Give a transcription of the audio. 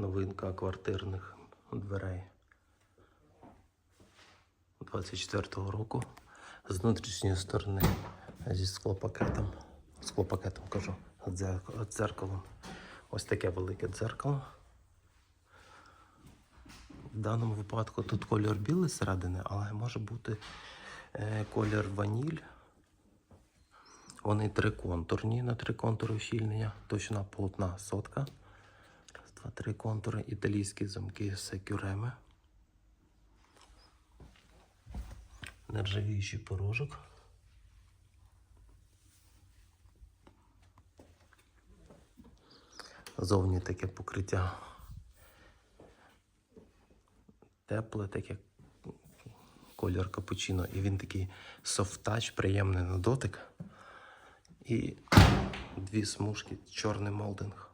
Новинка квартирних дверей 24-го року. З внутрішньої сторони зі склопакетом. Склопакетом кажу, дзер- дзеркалом. Ось таке велике дзеркало. В даному випадку тут колір білий зсередини, але може бути е, колір ваніль. Вони триконтурні на три контури ущільнення, точна полотна сотка. Три контури. Італійські замки секюреми. Нержавіючий порожок. Зовні таке покриття. Тепле, таке колір капучино. І він такий софт-тач, приємний на дотик. І дві смужки, чорний молдинг.